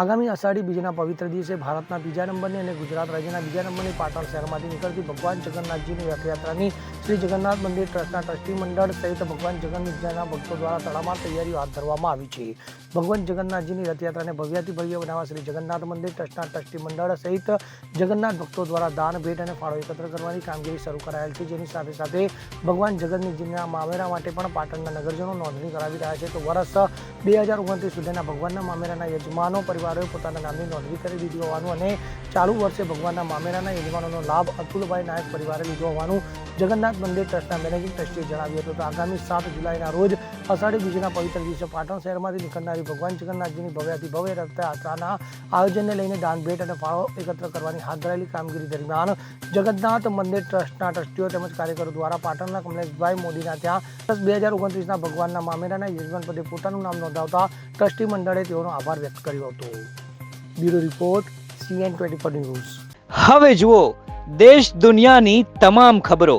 આગામી અષાઢી બીજના પવિત્ર દિવસે ભારતના બીજા નંબરની અને ગુજરાત રાજ્યના બીજા નંબરની પાટણ શહેરમાંથી નીકળતી ભગવાન જગન્નાથજીની રથયાત્રાની શ્રી જગન્નાથ મંદિર ટ્રસ્ટના ટ્રસ્ટી મંડળ સહિત ભગવાન જગન્નાથજીના ભક્તો દ્વારા તડામાર તૈયારીઓ હાથ ધરવામાં આવી છે. ભગવાન જગન્નાથજીની રથયાત્રાને ભવ્યાથી ભવ્ય બનાવવા શ્રી જગન્નાથ મંદિર ટ્રસ્ટના ટ્રસ્ટી મંડળ સહિત જગન્નાથ ભક્તો દ્વારા દાન, ભેટ અને ફાળો એકત્ર કરવાની કામગીરી શરૂ કરાયેલ છે. જેની સાથે સાથે ભગવાન જગન્નાથજીના મામેરા માટે પણ પાટણના નગરજનો નોંધણી કરાવી રહ્યા છે. તો વર્ષ બે હજાર ઓગણત્રીસ સુધીના ભગવાનના મામેરાના યજમાનો પરિવારોએ પોતાના નામની નોંધણી કરી દીધી હોવાનું અને ચાલુ વર્ષે ભગવાનના મામેરાના યજમાનોનો લાભ અતુલભાઈ નાયક પરિવારે લીધો હોવાનું જગન્નાથ મંદિર ટ્રસ્ટના મેનેજિંગ ટ્રસ્ટીએ જણાવ્યું હતું કે આગામી સાત જુલાઈના રોજ અષાઢી બીજના પવિત્ર દિવસે પાટણ શહેરમાંથી નીકળનારી ભગવાન જગન્નાથજીની ભવ્યાથી ભવ્ય રથયાત્રાના આયોજનને લઈને દાન ભેટ અને ફાળો એકત્ર કરવાની હાથ ધરાયેલી કામગીરી દરમિયાન જગન્નાથ મંદિર ટ્રસ્ટના ટ્રસ્ટીઓ તેમજ કાર્યકરો દ્વારા પાટણના કમલેશભાઈ મોદીના ત્યાં બે હજાર ઓગણત્રીસના ભગવાનના મામેરાના યજમાન પદે પોતાનું નામ નોંધાવતા ટ્રસ્ટી મંડળે તેઓનો આભાર વ્યક્ત કર્યો હતો. Bureau report CN twenty four news. હવે જુઓ, દેશ દુનિયાની તમામ ખબરો